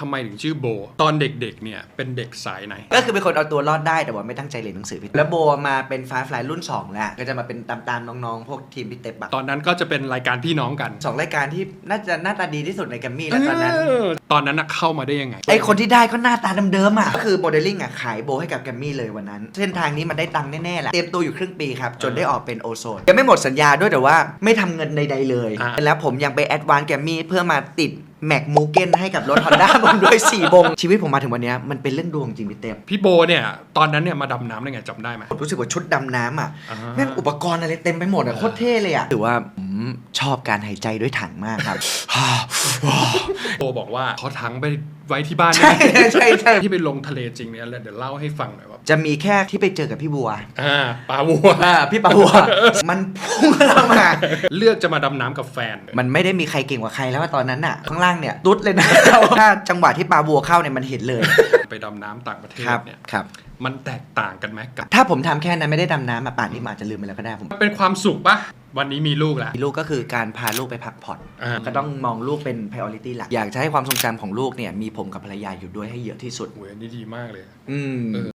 ทำไมถึงชื่อโบ ตอนเด็กๆ เนี่ย เป็นเด็กสายไหน ก็คือเป็นคนเอาตัวรอดได้แต่ว่าไม่ตั้งใจเรียนหนังสือพี่แล้วโบมาเป็นฟ้าฟลายรุ่น 2 แล้ว ก็จะมาเป็นตามๆน้องๆ พวกทีมพี่เต็ปอะตอนนั้นก็จะเป็นรายการพี่น้องกัน สองรายการที่น่าจะหน้าตาดีที่สุดในแกรมมี่แล้วตอนนั้น เออตอนนั้นน่ะเข้ามาได้ยังไง ไอคนที่ได้ก็หน้าตาเดิมๆอะก็คือโมเดลลิ่งอะขายโบให้กับแกรมมี่เลยวันนั้น เส้นทางนี้มันได้ตังค์แน่ๆแหละ เตรียมตัวอยู่ครึ่งปีครับ จนได้ออกเป็นโอโซนยังไม่หมดสัญญาด้วยแต่ว่าไม่ทำเงินใดๆเลย อะแล้วผมยังไปแอดวานแกรมมี่เพื่อมาติด แม็กมูเกนให้กับรถ Honda ผมด้วย4บง ชีวิตผมมาถึงวันเนี้ยมันเป็นเรื่องดวงจริงพี่เต็มพี่โบเนี่ย ตอนนั้นเนี่ยมาดำน้ำได้ไงจำได้ไหมผมรู้สึกว่าชุดดำน้ำอะอ่าแม่งอุปกรณ์อะไรเต็มไปหมดอะโคตรเท่เลยอะถือว่าผมชอบการหายใจด้วยถังมากครับ โบบอกว่าเขาทั้งไปไว้ที่บ้านใช่ใช่ใช่ที่ไปลงทะเลจริงเนี่ยเดี๋ยวเล่าให้ฟังหน่อยว่าจะมีแค่ที่ไปเจอกับพี่บัวอ่าปลาวัว อ่าพี่ปาบัว มันพุ่งเข้ามา เลือกจะมาดำน้ำกับแฟน มันไม่ได้มีใครเก่งกว่าใครแล้วว่าตอนนั้นน่ะ ข้างล่างเนี่ยตุ๊ดเลยนะถ้าจังหวะที่ปลาบัวเข้าเนี่ยมันเห็นเลย ไปดำน้ำต่างประเทศครับเนี่ยครับ มันแตกต่างกันไหมกับ ถ้าผมทำแค่นั้นไม่ได้ดำน้ำอะป่านนี้ผมอาจจะลืมไปแล้วก็ได้ผมมันเป็นความสุขปะวันนี้มีลูกแล้ว มีลูกก็คือการพาลูกไปพักผ่อน อ่า ก็ต้องมองลูกเป็น priority หลัก อยากจะให้ความทรงจำของลูกเนี่ยมีผมกับภรรยาอยู่ด้วยให้เยอะที่สุด โอ้ยอันนี่ดีมากเลย อืม เออ